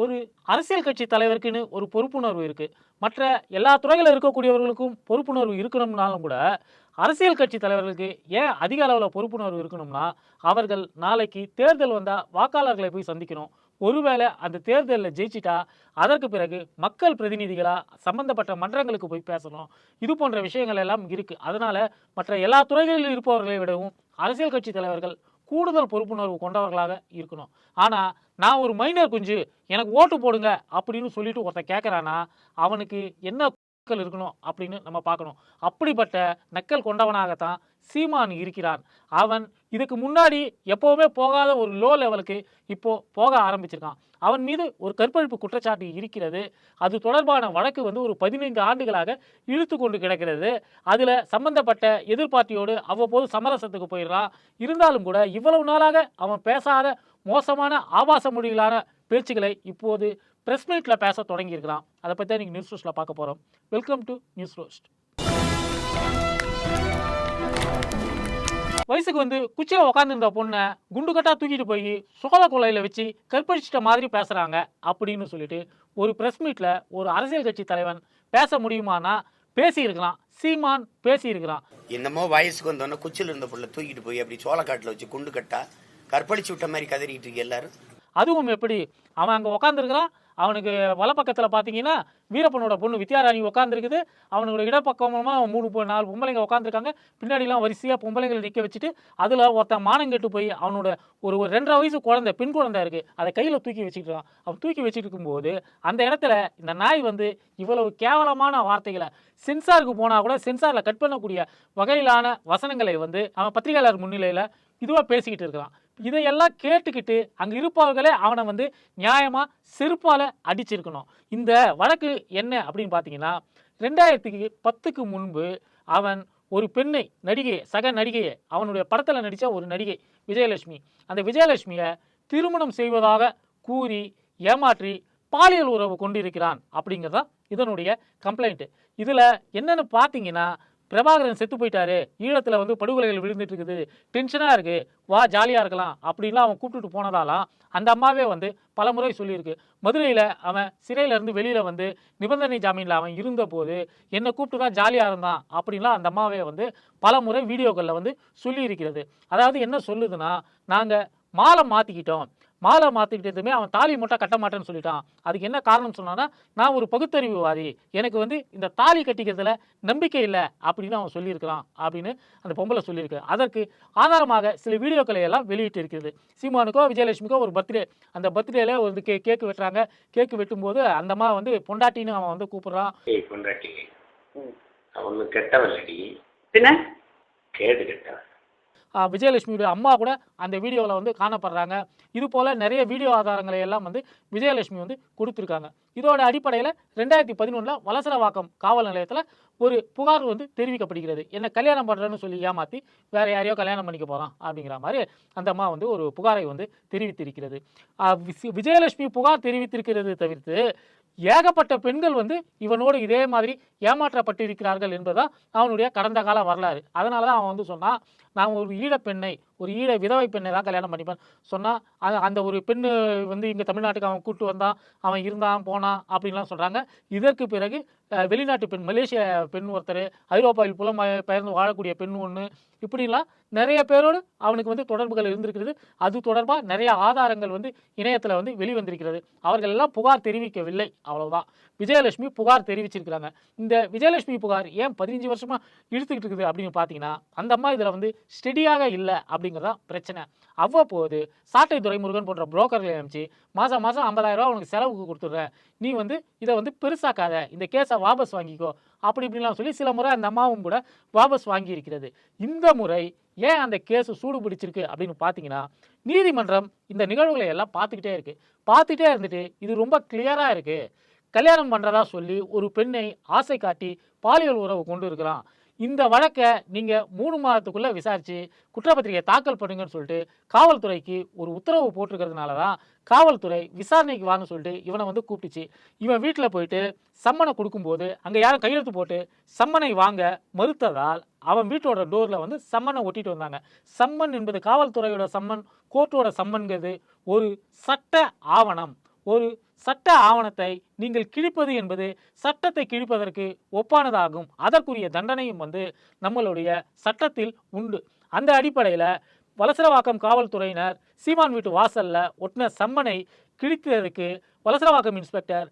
ஒரு அரசியல் கட்சி தலைவருக்குன்னு ஒரு பொறுப்புணர்வு இருக்குது மற்ற எல்லா துறைகளில் இருக்கக்கூடியவர்களுக்கும் பொறுப்புணர்வு இருக்கணும்னாலும் கூட அரசியல் கட்சி தலைவர்களுக்கு ஏன் அதிக அளவில் பொறுப்புணர்வு இருக்கணும்னா அவர்கள் நாளைக்கு தேர்தல் வந்தால் வாக்காளர்களை போய் சந்திக்கணும். ஒருவேளை அந்த தேர்தலில் ஜெயிச்சிட்டா அதற்கு பிறகு மக்கள் பிரதிநிதிகளாக சம்பந்தப்பட்ட மன்றங்களுக்கு போய் பேசணும். இது போன்ற விஷயங்கள் எல்லாம் இருக்குது அதனால் மற்ற எல்லா துறைகளில் இருப்பவர்களை விடவும் அரசியல் கட்சி தலைவர்கள் கூடுதல் பொறுப்புணர்வு கொண்டவர்களாக இருக்கணும். ஆனால் நான் ஒரு மைனர் குஞ்சு எனக்கு ஓட்டு போடுங்க அப்படின்னு சொல்லிட்டு ஒருத்தன் கேட்குறானா அவனுக்கு என்ன நக்கல் இருக்கணும் அப்படின்னு நம்ம பார்க்கணும். அப்படிப்பட்ட நக்கல் கொண்டவனாகத்தான் சீமான் இருக்கிறான். அவன் இதுக்கு முன்னாடி எப்போவுமே போகாத ஒரு லோ லெவலுக்கு இப்போ போக ஆரம்பிச்சிருக்கான். அவன் மீது ஒரு கற்பழிப்பு குற்றச்சாட்டு இருக்கிறது. அது தொடர்பான வழக்கு வந்து ஒரு பதினைந்து ஆண்டுகளாக இழுத்து கொண்டு கிடக்கிறது. அதில் சம்பந்தப்பட்ட எதிர்பார்ட்டியோடு அவ்வப்போது சமரசத்துக்கு போயிடுறான். இருந்தாலும் கூட இவ்வளவு நாளாக அவன் பேசாத மோசமான ஆபாச மொழிகளான பேச்சுக்களை இப்போது ப்ரெஸ் மீட்டில் பேச தொடங்கியிருக்கிறான். அதை பற்றி தான் நீங்கள் நியூஸ் ரோஸ்ட்டில் பார்க்க போகிறோம் வெல்கம் டு நியூஸ் ரோஸ்ட் வயசுக்கு வந்து குச்சியில் உட்காந்துருந்த பொண்ணை குண்டு கட்டா தூக்கிட்டு போய் சுகத கொலையில் வச்சு கற்பழிச்சிட்ட மாதிரி பேசுகிறாங்க அப்படின்னு சொல்லிட்டு ஒரு ப்ரெஸ் மீட்டில் ஒரு அரசியல் கட்சி தலைவன் பேச முடியுமானா பேசியிருக்கலாம் சீமான் பேசியிருக்கிறான். என்னமோ வயசுக்கு வந்தோடனே குச்சில இருந்த புள்ள தூக்கிட்டு போய் அப்படி சோளக்காட்டுல வச்சு குண்டு கட்டா கற்பழிச்சு விட்ட மாதிரி கதறிட்டு இருக்கு எல்லாரும். அதுவும் எப்படி? அவன் அங்கே உட்காந்துருக்கிறான் அவனுக்கு வலப்பக்கத்தில் பார்த்தீங்கன்னா வீரப்பனோட பொண்ணு வித்யாராணி உட்காந்துருக்குது அவனோட இடப்பக்கமாக மூணு நாலு பொம்பளைங்க உட்காந்துருக்காங்க பின்னாடிலாம் வரிசையாக பொம்பளைங்களை நிற்க வச்சுட்டு அதில் ஒருத்தன் மானம் கெட்டு போய் அவனோட ஒரு ஒரு ரெண்டரை வயசு குழந்தை பெண் குழந்தை இருக்குது அதை கையில் தூக்கி வச்சுட்டு அவன் தூக்கி வச்சுட்டு இருக்கும்போது அந்த இடத்துல இந்த நாய் வந்து இவ்வளவு கேவலமான வார்த்தைகளை சென்சாருக்கு போனால் கூட சென்சாரில் கட் பண்ணக்கூடிய வகையிலான வசனங்களை வந்து அவன் பத்திரிகையாளர் முன்னிலையில் இதுவாக பேசிக்கிட்டு இருக்கிறான் இதையெல்லாம் கேட்டுக்கிட்டு அங்கே இருப்பவர்களே அவனை வந்து நியாயமாக செருப்பால் அடிச்சிருக்கணும். இந்த வழக்கு என்ன அப்படின்னு பார்த்தீங்கன்னா ரெண்டாயிரத்துக்கு பத்துக்கு முன்பு அவன் ஒரு பெண்ணை நடிகை சக நடிகையை அவனுடைய படத்தில் நடித்த ஒரு நடிகை விஜயலட்சுமி. அந்த விஜயலட்சுமியை திருமணம் செய்வதாக கூறி ஏமாற்றி பாலியல் உறவு கொண்டிருக்கிறான் அப்படிங்கிறது தான் இதனுடைய கம்ப்ளைண்ட்டு இதில் என்னென்னு பார்த்தீங்கன்னா பிரபாகரன் செத்து போயிட்டாரு ஈழத்தில் வந்து படுகொலைகள் விழுந்துட்டு இருக்குது டென்ஷனாக இருக்குது வா ஜாலியாக இருக்கலாம் அப்படின்லாம் அவன் கூப்பிட்டுட்டு போனதாலாம் அந்த அம்மாவே வந்து பல முறை சொல்லியிருக்கு. மதுரையில் அவன் சிறையிலேருந்து வெளியில் வந்து நிபந்தனை ஜாமீனில் அவன் இருந்தபோது என்னை கூப்பிட்டு தான் ஜாலியாக இருந்தான் அப்படின்லாம் அந்த அம்மாவே வந்து பல முறை வீடியோக்களில் வந்து சொல்லியிருக்கிறது. அதாவது என்ன சொல்லுதுன்னா நாங்கள் மாலை மாற்றிக்கிட்டோம் மாலை மாற்றிக்கிட்டதுமே அவன் தாலி மட்டும் கட்ட மாட்டேன்னு சொல்லிட்டான். அதுக்கு என்ன காரணம் சொன்னான்னா நான் ஒரு பகுத்தறிவுவாதி. எனக்கு வந்து இந்த தாலி கட்டிக்கிறதுல நம்பிக்கை இல்லை அப்படின்னு அவன் சொல்லியிருக்கிறான் அப்படின்னு அந்த பொம்பளை சொல்லியிருக்கு. அதற்கு ஆதாரமாக சில வீடியோக்களை எல்லாம் வெளியிட்டு இருக்கிறது. சீமானுக்கோ விஜயலட்சுமிக்கோ ஒரு பர்த்டே அந்த பர்த்டேல ஒரு கே கேக்கு வெட்டுறாங்க. கேக்கு வெட்டும்போது அந்த அம்மா வந்து பொண்டாட்டின்னு அவன் வந்து கூப்பிடுறான். பொண்டாட்டி. அவனு கெட்டவல்லடி பின்ன? கேடு கெட்டவன். விஜயலட்சுமியுடைய அம்மா கூட அந்த வீடியோவில் வந்து காணப்படுறாங்க. இது போல் நிறைய வீடியோ ஆதாரங்களை எல்லாம் வந்து விஜயலட்சுமி வந்து கொடுத்துருக்காங்க. இதோட அடிப்படையில் ரெண்டாயிரத்தி பதினொன்றில் வலசரவாக்கம் காவல் நிலையத்தில் ஒரு புகார் வந்து தெரிவிக்கப்படுகிறது. என்ன கல்யாணம் பண்ணுறேன்னு சொல்லி ஏமாற்றி வேறு யாரையோ கல்யாணம் பண்ணிக்க போகிறான் அப்படிங்கிற மாதிரி அந்த அம்மா வந்து ஒரு புகாரை வந்து தெரிவித்திருக்கிறது. விஜயலட்சுமி புகார் தெரிவித்திருக்கிறது தவிர்த்து ஏகப்பட்ட பெண்கள் வந்து இவனோடு இதே மாதிரி ஏமாற்றப்பட்டிருக்கிறார்கள் என்பதுதான் அவனுடைய கடந்த கால வரலாறு. அதனால தான் அவன் வந்து சொன்னான் நான் ஒரு ஈழப்பெண்ணை ஒரு ஈழ விதவை பெண்ணை தான் கல்யாணம் பண்ணிப்பேன். சொன்னால் அது அந்த ஒரு பெண் வந்து இங்கே தமிழ்நாட்டுக்கு அவன் கூட்டு வந்தான் அவன் இருந்தான் போனான் அப்படின்லாம் சொல்கிறாங்க இதற்கு பிறகு வெளிநாட்டு பெண் மலேசிய பெண் ஒருத்தர் ஐரோப்பாவில் புலம் பெயர்ந்து வாழக்கூடிய பெண் ஒன்று இப்படிலாம் நிறைய பேரோடு அவனுக்கு வந்து தொடர்புகள் இருந்திருக்கிறது. அது தொடர்பாக நிறைய ஆதாரங்கள் வந்து இணையத்தில் வந்து வெளிவந்திருக்கிறது. அவர்கள் எல்லாம் புகார் தெரிவிக்கவில்லை. அவ்வளோதான் விஜயலட்சுமி புகார் தெரிவிச்சிருக்கிறாங்க. இந்த விஜயலட்சுமி புகார் ஏன் பதினஞ்சு வருஷமாக இழுத்துக்கிட்டு இருக்குது அப்படின்னு பார்த்தீங்கன்னா அந்த அம்மா இதில் வந்து ஸ்டெடியாக இல்லை அப்படி அப்படிங்கிறதா பிரச்சனை. அவ்வப்போது சாட்டை துரைமுருகன் போன்ற புரோக்கர்களை அனுப்பிச்சு மாதம் மாதம் ஐம்பதாயிரம் ரூபா உனக்கு செலவுக்கு கொடுத்துட்றேன். நீ வந்து இதை வந்து பெருசாக்காத. இந்த கேஸை வாபஸ் வாங்கிக்கோ. அப்படி இப்படிலாம் சொல்லி சில முறை அந்த அம்மாவும் கூட வாபஸ் வாங்கியிருக்கிறது. இந்த முறை ஏன் அந்த கேஸ் சூடு பிடிச்சிருக்கு அப்படின்னு பார்த்தீங்கன்னா நீதிமன்றம் இந்த நிகழ்வுகளை எல்லாம் பார்த்துக்கிட்டே இருக்கு. பார்த்துட்டே இருந்துட்டு இது ரொம்ப கிளியராக இருக்கு. கல்யாணம் பண்ணுறதா சொல்லி ஒரு பெண்ணை ஆசை காட்டி பாலியல் உறவு கொண்டு இருக்கிறான். இந்த வழக்கை நீங்கள் மூணு மாதத்துக்குள்ளே விசாரித்து குற்றப்பத்திரிகை தாக்கல் பண்ணுங்கன்னு சொல்லிட்டு காவல்துறைக்கு ஒரு உத்தரவு போட்டிருக்கிறதுனால தான் காவல்துறை விசாரணைக்கு வாங்க சொல்லிட்டு இவனை வந்து கூப்பிட்டுச்சு. இவன் வீட்டில் போயிட்டு சம்மனை கொடுக்கும்போது அங்கே யாரும் கையெழுத்து போட்டு சம்மனை வாங்க மறுத்ததால் அவன் வீட்டோட டோரில் வந்து சம்மனை ஒட்டிட்டு வந்தாங்க. சம்மன் என்பது காவல்துறையோட சம்மன் கோர்ட்டோட சம்மன்கிறது ஒரு சட்ட ஆவணம். ஒரு சட்ட ஆவணத்தை நீங்கள் கிழிப்பது என்பது சட்டத்தை கிழிப்பதற்கு ஒப்பானதாகும். அதற்குரிய தண்டனையும் வந்து நம்மளுடைய சட்டத்தில் உண்டு. அந்த அடிப்படையில் வலசரவாக்கம் காவல்துறையினர் சீமான் வீட்டு வாசலில் ஒட்டின சம்மனை கிழித்ததற்கு வலசரவாக்கம் இன்ஸ்பெக்டர்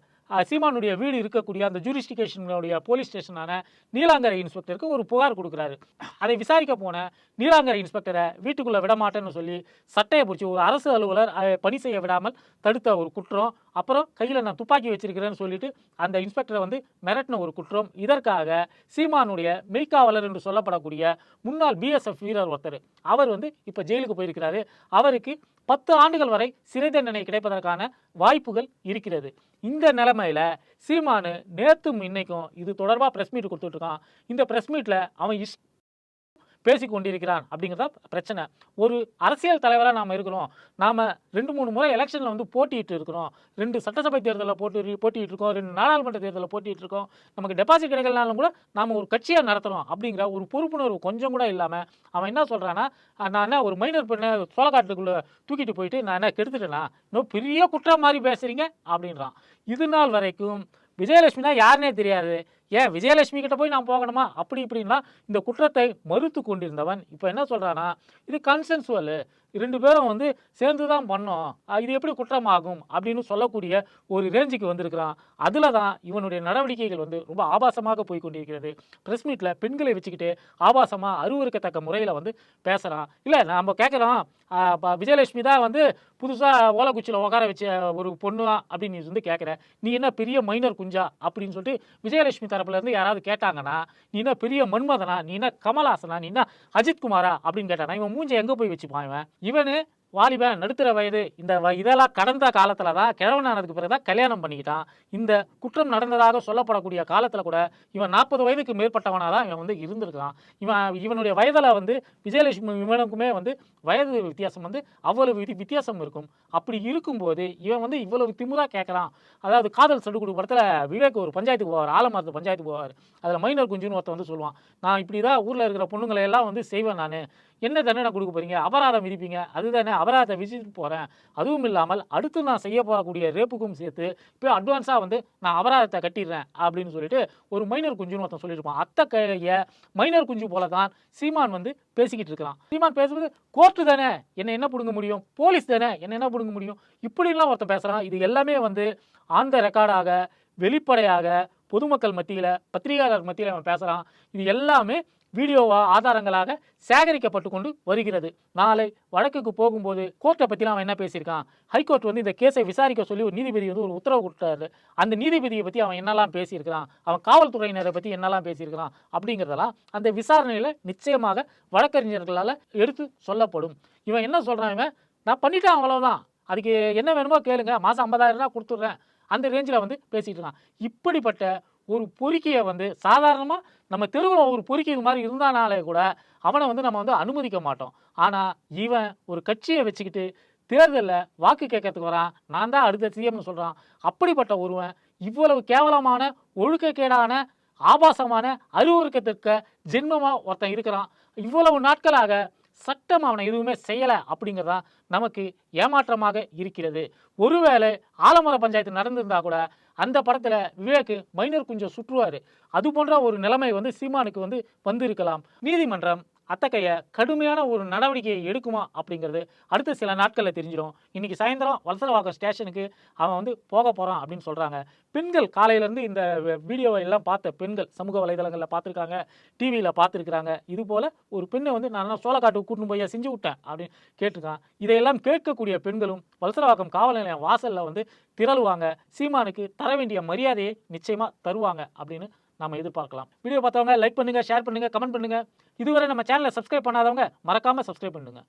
சீமானுடைய வீடு இருக்கக்கூடிய அந்த ஜூரிஸ்டிகேஷனுடைய போலீஸ் ஸ்டேஷனான நீலாங்கரை இன்ஸ்பெக்டருக்கு ஒரு புகார் கொடுக்குறாரு. அதை விசாரிக்க போன நீலாங்கரை இன்ஸ்பெக்டரை வீட்டுக்குள்ளே விடமாட்டேன்னு சொல்லி சட்டையை பிடிச்சி ஒரு அரசு அலுவலர் பணி செய்ய விடாமல் தடுத்த ஒரு குற்றம் அப்புறம் கையில் நான் துப்பாக்கி வச்சிருக்கிறேன்னு சொல்லிட்டு அந்த இன்ஸ்பெக்டரை வந்து மிரட்டின ஒரு குற்றம். இதற்காக சீமானுடைய மெய்க்காவலர் என்று சொல்லப்படக்கூடிய முன்னாள் பிஎஸ்எஃப் வீரர் ஒருத்தர் அவர் வந்து இப்போ ஜெயிலுக்கு போயிருக்கிறாரு. அவருக்கு பத்து ஆண்டுகள் வரை சிறை தண்டனை கிடைப்பதற்கான வாய்ப்புகள் இருக்கிறது. இந்த நிலைமையில் சீமானு நேற்றும் இன்னைக்கும் இது தொடர்பாக ப்ரெஸ் மீட் கொடுத்துட்ருக்கான் இந்த ப்ரெஸ் மீட்டில் அவன் இஷ் பேசி கொண்டிருக்கிறான் அப்படிங்கிறத பிரச்சனை. ஒரு அரசியல் தலைவராக நாம் இருக்கிறோம். நாம் ரெண்டு மூணு முறை எலெக்ஷனில் வந்து போட்டிட்டு இருக்கிறோம். ரெண்டு சட்டசபை தேர்தலில் போட்டி போட்டிட்டு இருக்கோம். ரெண்டு நாடாளுமன்ற தேர்தலில் போட்டிட்டு இருக்கோம். நமக்கு டெபாசிட் கிடைக்கலனாலும் கூட நாம் ஒரு கட்சியாக நடத்துகிறோம் அப்படிங்கிற ஒரு பொறுப்புணர்வு கொஞ்சம் கூட இல்லாமல் அவன் என்ன சொல்கிறான்னா நான் என்ன ஒரு மைனர் பெண்ணை சோளக்காட்டுக்குள்ளே தூக்கிட்டு போயிட்டு நான் என்ன கெடுத்துட்டேனா? இன்னும் பெரிய குற்றம் மாதிரி பேசுகிறீங்க அப்படின்றான். இது நாள் வரைக்கும் விஜயலட்சுமினா யாருனே தெரியாது. ஏன் விஜயலட்சுமி கிட்ட போய் நான் போகணுமா? அப்படி இப்படின்னா இந்த குற்றத்தை மறுத்து கொண்டிருந்தவன். இப்போ என்ன சொல்கிறான்னா இது கன்சென்சுவல் ரெண்டு பேரும் வந்து சேர்ந்து தான் பண்ணோம் இது எப்படி குற்றமாகும்? அப்படின்னு சொல்லக்கூடிய ஒரு ரேஞ்சுக்கு வந்திருக்கிறான். அதில் தான் இவனுடைய நடவடிக்கைகள் வந்து ரொம்ப ஆபாசமாக போய் கொண்டிருக்கிறது. ப்ரெஸ் மீட்டில் பெண்களை வச்சுக்கிட்டு ஆபாசமாக அருவருக்கத்தக்க முறையில் வந்து பேசுகிறான் இல்லை நம்ம கேட்குறோம் விஜயலட்சுமி தான் வந்து புதுசாக ஓலக்குச்சியில் உட்கார வச்ச ஒரு பொண்ணு அப்படின்னு நீ வந்து கேட்குற நீ என்ன பெரிய மைனர் குஞ்சா? அப்படின்னு சொல்லிட்டு விஜயலட்சுமி தரப்புலேருந்து யாராவது கேட்டாங்கன்னா நீ என்ன பெரிய மன்மதனா? நீ என்ன கமலாசனா? நீ என்ன அஜித்குமாரா அப்படின்னு கேட்டானா. இவன் மூஞ்சை எங்கே போய் வச்சுப்பான் இவன்? இவனு வாலிபன் நடுத்தர வயது. இந்த வ- இதெல்லாம் கடந்த காலத்தில் தான் கிழவனானதுக்கு பிறகு தான் கல்யாணம் பண்ணிக்கிட்டான். இந்த குற்றம் நடந்ததாக சொல்லப்படக்கூடிய காலத்தில் கூட இவன் நாற்பது வயதுக்கு மேற்பட்டவனாக தான் இவன் வந்து இருந்திருக்கான். இவன் இவனுடைய வயதில் வந்து விஜயலட்சுமி இவனுக்குமே வந்து வயது வித்தியாசம் வந்து அவ்வளவு விதி வித்தியாசம் இருக்கும். அப்படி இருக்கும்போது இவன் வந்து இவ்வளவு திமுறா கேட்குறான் அதாவது காதல் சடுகுடு படத்தில் விவேக் ஒரு பஞ்சாயத்துக்கு போவார் ஆலமரத்து பஞ்சாயத்துக்கு போவார். அதில் மைனர் குஞ்சுன்னு ஒருத்தன் வந்து சொல்லுவான் நான் இப்படி தான் ஊரில் இருக்கிற பொண்ணுங்களை எல்லாம் வந்து செய்வேன் நான். என்ன தண்டனை கொடுக்க போறீங்க? அபராதம் விதிப்பீங்க. அதுதானே அபராதம் விதிச்சுட்டு போகிறேன் அதுவும் இல்லாமல் அடுத்து நான் செய்ய போகக்கூடிய ரேப்புக்கும் சேர்த்து இப்போ அட்வான்ஸாக வந்து நான் அபராதத்தை கட்டிடுறேன் அப்படின்னு சொல்லிட்டு ஒரு மைனர் குஞ்சுன்னு ஒருத்தன் சொல்லியிருப்பான் அத்தை கைய மைனர் குஞ்சு போல தான் சீமான் வந்து பேசிக்கிட்டு இருக்கிறான். சீமான் பேசும்போது கோர்ட்டு தானே என்ன என்ன பிடுங்க முடியும்? போலீஸ் தானே என்ன என்ன பிடுங்க முடியும்? இப்படிலாம் ஒருத்தன் பேசுகிறான் இது எல்லாமே வந்து ஆந்த ரெக்கார்டாக வெளிப்படையாக பொதுமக்கள் மத்தியில் பத்திரிகையாளர் மத்தியில் அவன் பேசுகிறான் இது எல்லாமே வீடியோவா ஆதாரங்களாக சேகரிக்கப்பட்டு கொண்டு வருகிறது. நாளை வழக்குக்கு போகும்போது கோர்ட்டை பற்றிலாம் அவன் என்ன பேசியிருக்கான்? ஹைகோர்ட் வந்து இந்த கேஸை விசாரிக்க சொல்லி ஒரு நீதிபதி வந்து ஒரு உத்தரவு கொடுத்தாரு. அந்த நீதிபதியை பற்றி அவன் என்னெல்லாம் பேசியிருக்கிறான்? அவன் காவல்துறையினரை பற்றி என்னெல்லாம் பேசியிருக்கிறான்? அப்படிங்கிறதெல்லாம் அந்த விசாரணையில் நிச்சயமாக வழக்கறிஞர்களால் எடுத்து சொல்லப்படும். இவன் என்ன சொல்கிறான் இவன்? நான் பண்ணிட்டேன் அவ்வளோதான் அதுக்கு என்ன வேணுமோ கேளுங்க. மாதம் ஐம்பதாயிரம் ரூபா கொடுத்துட்றேன். அந்த ரேஞ்சில் வந்து பேசிகிட்டு இருக்கான். இப்படிப்பட்ட ஒரு பொறுக்கியை வந்து சாதாரணமாக நம்ம தெருவில் ஒரு பொறுக்கி இது மாதிரி இருந்தானாலே கூட அவனை வந்து நம்ம வந்து அனுமதிக்க மாட்டோம். ஆனால் இவன் ஒரு கட்சியை வச்சுக்கிட்டு தேர்தலில் வாக்கு கேட்கறதுக்கு வரான். நான் தான் அடுத்த சிஎம்னு சொல்கிறான் அப்படிப்பட்ட ஒருவன் இவ்வளவு கேவலமான ஒழுக்கக்கேடான ஆபாசமான அறிவுறுக்கத்திற்கு ஜென்மமாக ஒருத்தன் இருக்கிறான். இவ்வளவு நாட்களாக சட்டம் அவனை எதுவுமே செய்யலை அப்படிங்கிறதா நமக்கு ஏமாற்றமாக இருக்கிறது. ஒருவேளை ஆலமர பஞ்சாயத்து நடந்திருந்தா கூட அந்த படத்தில் விவேக் மைனர் கொஞ்சம் சுற்றுவார். அது போன்ற ஒரு நிலைமை வந்து சீமானுக்கு வந்து வந்திருக்கலாம். நீதிமன்றம் அத்தகைய கடுமையான ஒரு நடவடிக்கையை எடுக்குமா அப்படிங்கிறது அடுத்த சில நாட்களில் தெரிஞ்சிடும் இன்றைக்கி சாயந்தரம் வலசரவாக்கம் ஸ்டேஷனுக்கு அவன் வந்து போக போகிறான் அப்படின்னு சொல்கிறாங்க பெண்கள் காலையிலேருந்து இந்த வீடியோவை எல்லாம் பார்த்த பெண்கள் சமூக வலைதளங்களில் பார்த்துருக்காங்க டிவியில் பார்த்துருக்குறாங்க. இது போல் ஒரு பெண்ணை வந்து நான் சோளக்காட்டுக்கு கூட்டின்னு போய் செஞ்சு விட்டேன் அப்படின்னு கேட்டிருக்கான். இதையெல்லாம் கேட்கக்கூடிய பெண்களும் வலசரவாக்கம் காவல் நிலையம் வாசலில் வந்து திரளுவாங்க. சீமானுக்கு தர வேண்டிய மரியாதையை நிச்சயமாக தருவாங்க அப்படின்னு நாம எதிர்பார்க்கலாம். வீடியோ பார்த்தவங்க லைக் பண்ணுங்க ஷேர் பண்ணுங்க கமெண்ட் பண்ணுங்க. இதுவரை நம்ம சேனலை சப்ஸ்கிரைப் பண்ணாதவங்க மறக்காம சப்ஸ்கிரைப் பண்ணுங்க.